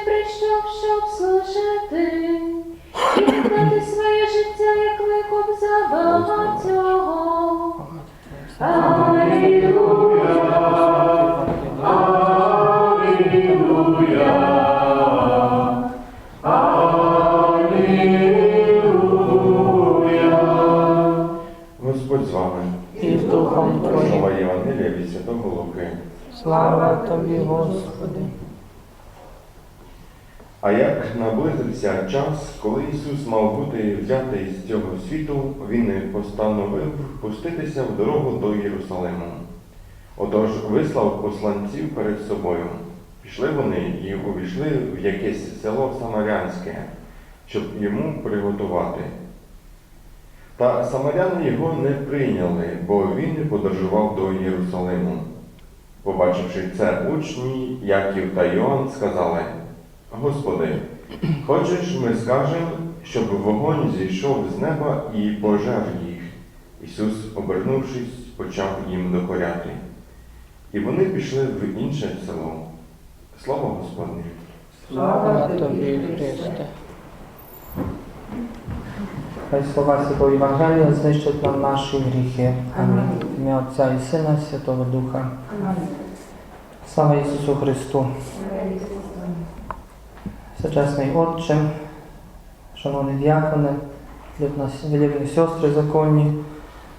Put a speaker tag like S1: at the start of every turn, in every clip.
S1: я прийшов, щоб служити, і віддати своє життя, як викуп за багатьох.
S2: Алілуя, Алілуя.
S3: Господь з вами
S2: і з
S4: Духом Твоїм.
S3: Слава Євангелія від
S4: Слава Тобі, Господи.
S3: А як наблизився час, коли Ісус мав бути взятий з цього світу, Він постановив пуститися в дорогу до Єрусалиму. Отож вислав посланців перед собою. Пішли вони і увійшли в якесь село Самарянське, щоб йому приготувати. Та самаряни його не прийняли, бо він подорожував до Єрусалиму. Побачивши це, учні Яків та Йоанн сказали, Господи, хочеш, ми скажемо, щоб вогонь зійшов з неба і пожер їх. Ісус, обернувшись, почав їм докоряти. І вони пішли в інше село. Слово Господнє.
S4: Слава Тобі, Христе.
S2: Хай слова Святого Євангелія знищать нам наші гріхи. Амінь. Ім'я Отця і Сина, Святого Духа. Слава Ісусу Христу. Всечесний Отче, шановні діякони, великі сестри законні,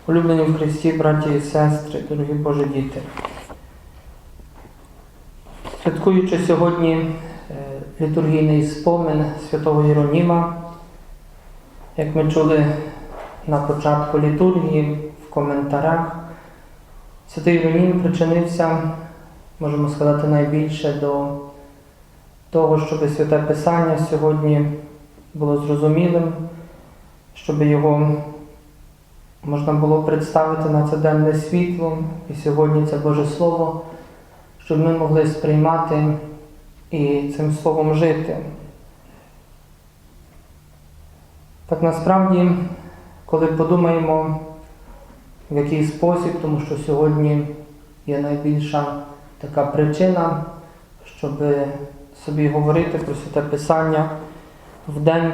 S2: улюблені в Христі, браті і сестри, дорогі Божі діти. Святкуючи сьогодні е, літургійний спомин святого Єроніма, як ми чули на початку літургії в коментарях, святий Єронім причинився, можемо сказати, найбільше до того, щоб святе Писання сьогодні було зрозумілим, щоб його можна було представити на це денне світло, і сьогодні це Боже Слово, щоб ми могли сприймати і цим словом жити. Так насправді, коли подумаємо, в який спосіб, тому що сьогодні є найбільша така причина, щоб собі говорити про святе Писання в день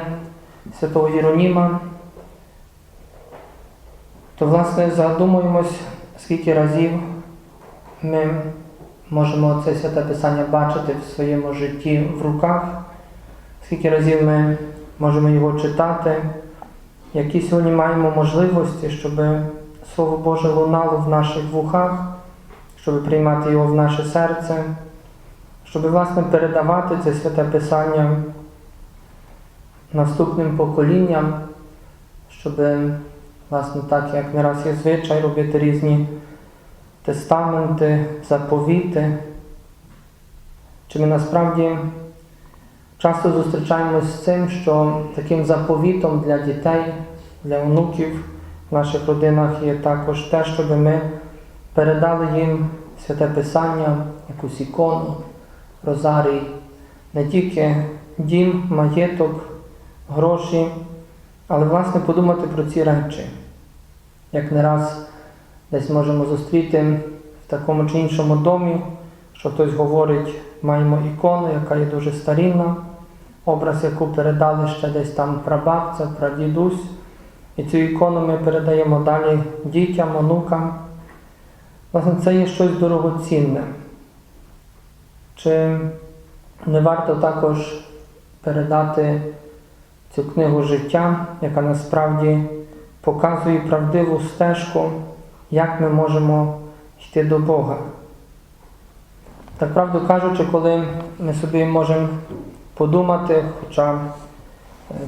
S2: святого Єроніма, то, власне, задумуємось, скільки разів ми можемо це святе Писання бачити в своєму житті в руках, скільки разів ми можемо його читати, які сьогодні маємо можливості, щоб Слово Боже лунало в наших вухах, щоб приймати його в наше серце, щоб власне передавати це святе Писання наступним поколінням, щоб, власне, так як не раз є звичай робити різні тестаменти, заповіти, чи ми насправді часто зустрічаємося з цим, що таким заповітом для дітей, для онуків в наших родинах є також те, щоб ми передали їм святе Писання, якусь ікону, розарій, не тільки дім, маєток, гроші, але власне подумати про ці речі. Як не раз десь можемо зустріти в такому чи іншому домі, що хтось говорить, маємо ікону, яка є дуже старінна, образ, яку передали ще десь там прабабця, прадідусь. І цю ікону ми передаємо далі дітям, онукам. Власне, це є щось дорогоцінне. Чи не варто також передати цю книгу життя, яка насправді показує правдиву стежку, як ми можемо йти до Бога? Так правду кажучи, коли ми собі можемо подумати, хоча е,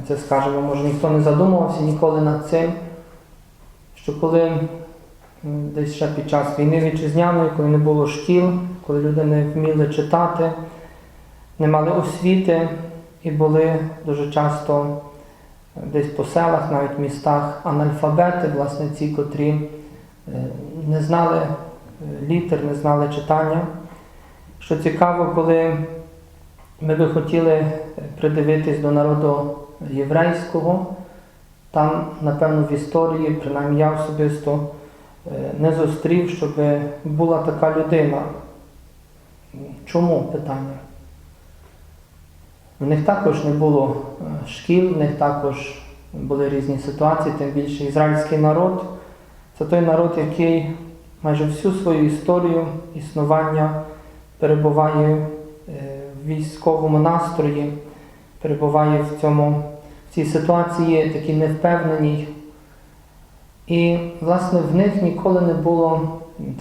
S2: це скажемо, може ніхто не задумувався ніколи над цим, що коли десь ще під час війни вітчизняної, коли не було шкіл, коли люди не вміли читати, не мали освіти і були дуже часто десь по селах, навіть містах, анальфабети, власне, ці, котрі е, не знали е, літер, не знали читання. Що цікаво, коли ми би хотіли придивитись до народу єврейського, там, напевно, в історії, принаймні я особисто не зустрів, щоб була така людина. Чому питання? В них також не було е, шкіл, в них також були різні ситуації, тим більше ізраїльський народ. Це той народ, який майже всю свою історію існування перебуває е, в військовому настрої, перебуває в цьому в цій ситуації такій невпевненій. І, власне, в них ніколи не було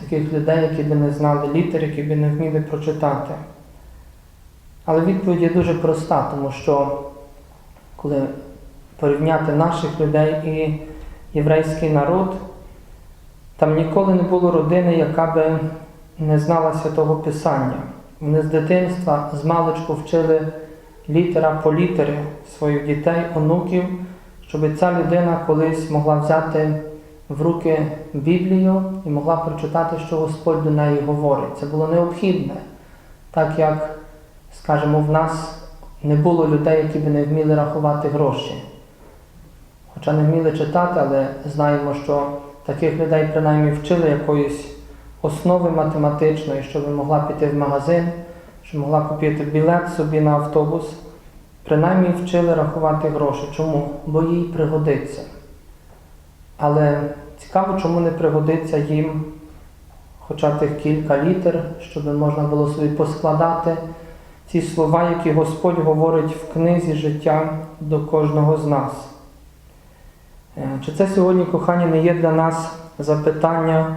S2: таких людей, які би не знали літер, які би не вміли прочитати. Але відповідь є дуже проста, тому що коли порівняти наших людей і єврейський народ, там ніколи не було родини, яка би не знала святого Писання. Вони з дитинства, з маличку вчили літера по літері своїх дітей, онуків, щоб ця людина колись могла взяти в руки Біблію і могла прочитати, що Господь до неї говорить. Це було необхідне, так як, скажімо, в нас не було людей, які би не вміли рахувати гроші. Хоча не вміли читати, але знаємо, що таких людей принаймні вчили якоїсь основи математичної, щоб могла піти в магазин, щоб могла купити білет собі на автобус. Принаймні вчили рахувати гроші. Чому? Бо їй пригодиться. Але цікаво, чому не пригодиться їм хоча тих кілька літер, щоб можна було собі поскладати ці слова, які Господь говорить в книзі життя до кожного з нас. Е, Чи це сьогодні, кохані, не є для нас запитання,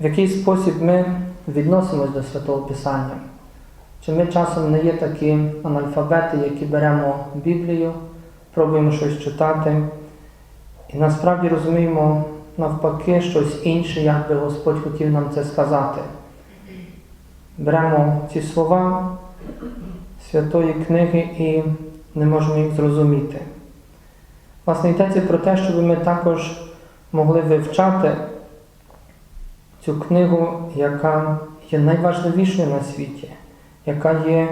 S2: в який спосіб ми відносимось до Святого Писання? Чи ми часом не є такі анальфабети, які беремо Біблію, пробуємо щось читати, і насправді розуміємо навпаки щось інше, як би Господь хотів нам це сказати. Беремо ці слова Святої книги і не можемо їх зрозуміти. Власне, йдеться про те, щоб ми також могли вивчати цю книгу, яка є найважливішою на світі, яка є,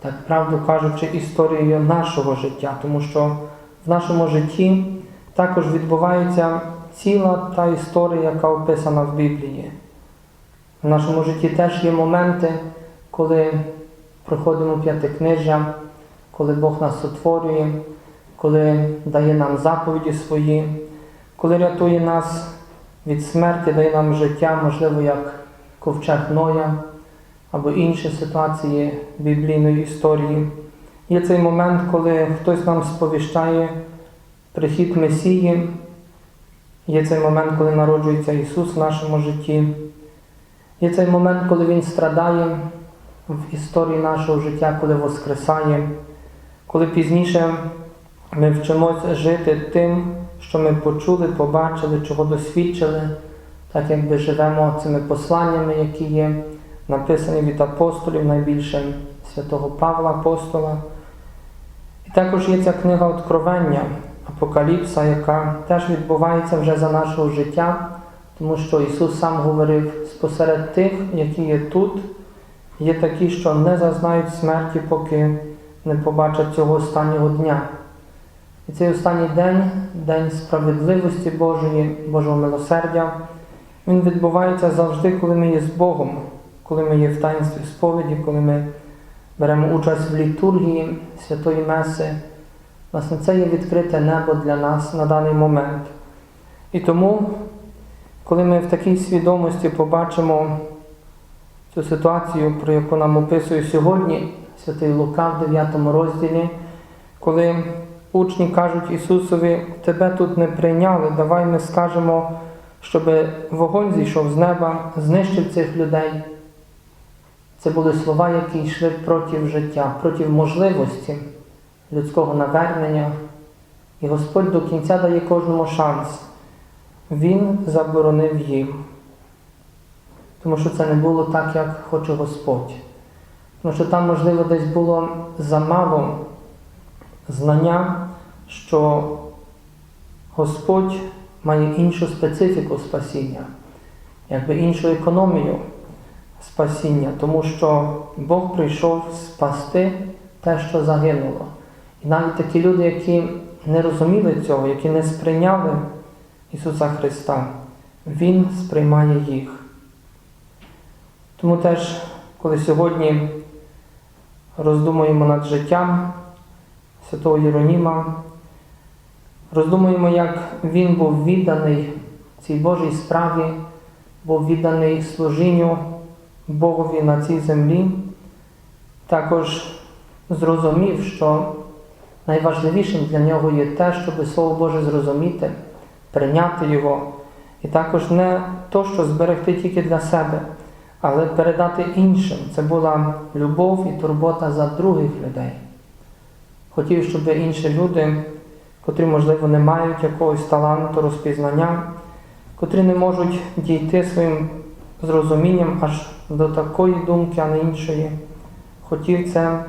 S2: так правду кажучи, історією нашого життя, тому що в нашому житті також відбувається ціла та історія, яка описана в Біблії. В нашому житті теж є моменти, коли проходимо п'ятикнижжя, коли Бог нас сотворює, коли дає нам заповіді свої, коли рятує нас від смерті, дає нам життя, можливо, як ковчег Ноя або інші ситуації біблійної історії. Є цей момент, коли хтось нам сповіщає прихід Месії. Є цей момент, коли народжується Ісус в нашому житті. Є цей момент, коли Він страдає в історії нашого життя, коли Воскресає, коли пізніше ми вчимося жити тим, що ми почули, побачили, чого досвідчили, так якби живемо цими посланнями, які є написані від апостолів, найбільше святого Павла Апостола. Також є ця книга Откровення, Апокаліпса, яка теж відбувається вже за нашого життя, тому що Ісус сам говорив, спосеред тих, які є тут, є такі, що не зазнають смерті, поки не побачать цього останнього дня. І цей останній день, день справедливості Божої, Божого милосердя, він відбувається завжди, коли ми є з Богом, коли ми є в таїнстві сповіді, коли ми беремо участь в літургії Святої Меси. Власне, це є відкрите небо для нас на даний момент. І тому, коли ми в такій свідомості побачимо цю ситуацію, про яку нам описує сьогодні Святий Лука в 9 розділі, коли учні кажуть Ісусові, тебе тут не прийняли, давай ми скажемо, щоб вогонь зійшов з неба, знищив цих людей. Це були слова, які йшли проти життя, проти можливості людського навернення. І Господь до кінця дає кожному шанс. Він заборонив їм. Тому що це не було так, як хоче Господь. Тому що там, можливо, десь було замало знання, що Господь має іншу специфіку спасіння, якби іншу економію спасіння, тому що Бог прийшов спасти те, що загинуло. І навіть такі люди, які не розуміли цього, які не сприйняли Ісуса Христа, Він сприймає їх. Тому теж, коли сьогодні роздумуємо над життям святого Єроніма, роздумуємо, як він був відданий цій Божій справі, був відданий служінню Богові на цій землі, також зрозумів, що найважливішим для нього є те, щоб Слово Боже зрозуміти, прийняти його, і також не то, що зберегти тільки для себе, але передати іншим. Це була любов і турбота за других людей. Хотів, щоб інші люди, котрі, можливо, не мають якогось таланту, розпізнання, котрі не можуть дійти своїм зрозумінням аж до такої думки, а не іншої, хотів це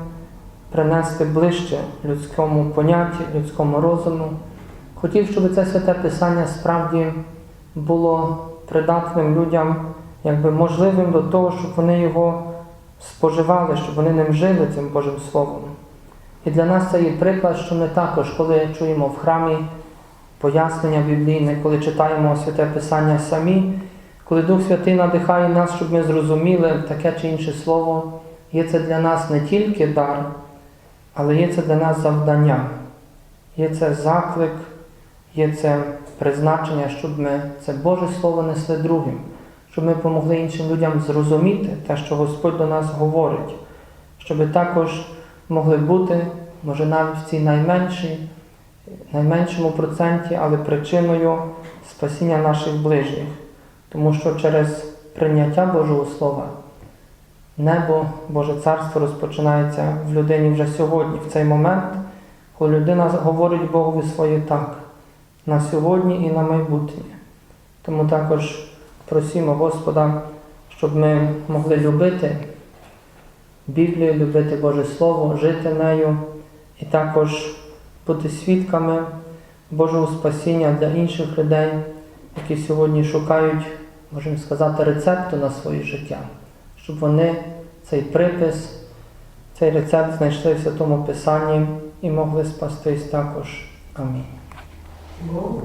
S2: принести ближче людському понятті, людському розуму. Хотів, щоб це святе Писання справді було придатним людям, якби можливим до того, щоб вони його споживали, щоб вони ним жили цим Божим Словом. І для нас це є приклад, що ми також, коли чуємо в храмі пояснення біблійне, коли читаємо святе Писання самі, коли Дух Святий надихає нас, щоб ми зрозуміли таке чи інше слово, є це для нас не тільки дар, але є це для нас завдання, є це заклик, є це призначення, щоб ми це Боже Слово несли другим, щоб ми допомогли іншим людям зрозуміти те, що Господь до нас говорить, щоб також могли бути, може навіть в цій найменшій, найменшому проценті, але причиною спасіння наших ближніх. Тому що через прийняття Божого Слова небо, Боже Царство розпочинається в людині вже сьогодні, в цей момент, коли людина говорить Богові своє так, на сьогодні і на майбутнє. Тому також просимо Господа, щоб ми могли любити Біблію, любити Боже Слово, жити нею і також бути свідками Божого спасіння для інших людей, які сьогодні шукають, можемо сказати, рецепту на своє життя, щоб вони цей припис, цей рецепт знайшли в Святому Писанні і могли спастись також. Амінь.
S5: Богу.